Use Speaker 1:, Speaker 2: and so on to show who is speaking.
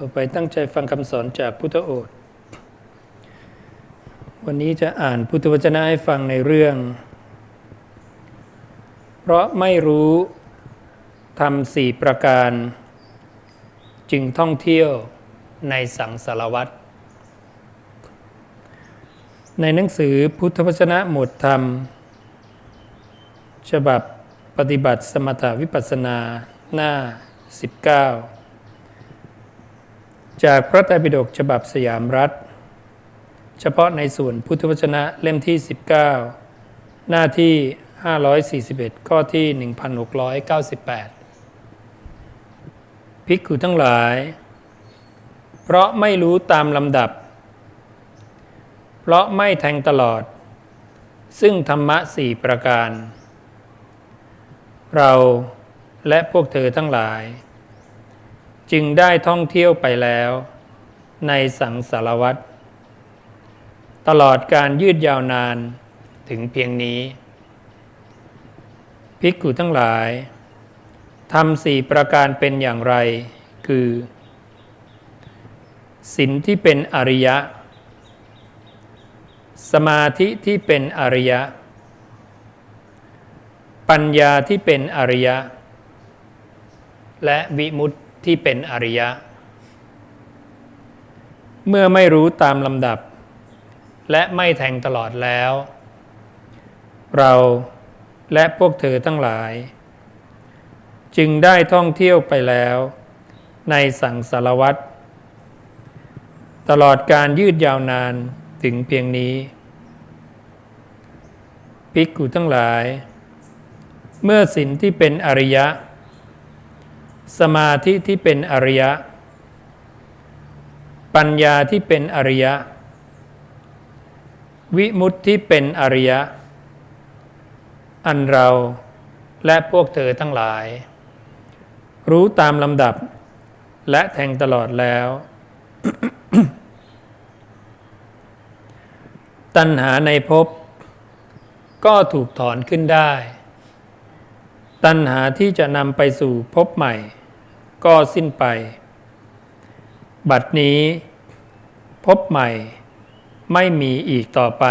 Speaker 1: ต่อไปตั้งใจฟังคำสอนจากพุทธโอษฐ์วันนี้จะอ่านพุทธวจนะให้ฟังในเรื่อง เพราะไม่รู้ทำสี่ประการ จึงท่องเที่ยวในสังสารวัตรในหนังสือพุทธวจนะหมวดธรรม ฉบับปฏิบัติสมถาวิปัสสนาหน้า 19 จากพระไตรปิฎกฉบับสยามรัฐ เฉพาะในส่วนพุทธวจนะเล่มที่ 19 หน้าที่ 541 ข้อที่ 1698 ภิกขุทั้งหลาย เพราะไม่รู้ตามลำดับ เพราะไม่แทงตลอด ซึ่งธรรมะสี่ประการ เราและพวกเธอทั้งหลาย จึงได้ท่องเที่ยวไปแล้ว ในสังสารวัตรตลอดการยืดยาวนานถึงเพียงนี้ภิกขุทั้งหลายทำสี่ประการเป็นอย่างไร คือสินที่เป็นอริยะ สมาธิที่เป็นอริยะ ปัญญาที่เป็นอริยะ และวิมุตติ ที่เป็นอริยะ เมื่อไม่รู้ตามลำดับ และไม่แทงตลอดแล้ว เราและพวกเธอทั้งหลาย จึงได้ท่องเที่ยวไปแล้ว ในสังสารวัตรตลอดการยืดยาวนานถึงเพียงนี้ภิกขุทั้งหลาย เมื่อสินที่เป็นอริยะ สมาธิที่เป็นอริยะ ปัญญาที่เป็นอริยะ วิมุตติที่เป็นอริยะ อันเราและพวกเธอทั้งหลาย รู้ตามลำดับและแทงตลอดแล้ว ตัณหาในภพก็ถูกถอนขึ้นได้ ตัณหาที่จะนำไปสู่พบใหม่ ก็สิ้นไป บัดนี้ พบใหม่ ไม่มีอีกต่อไป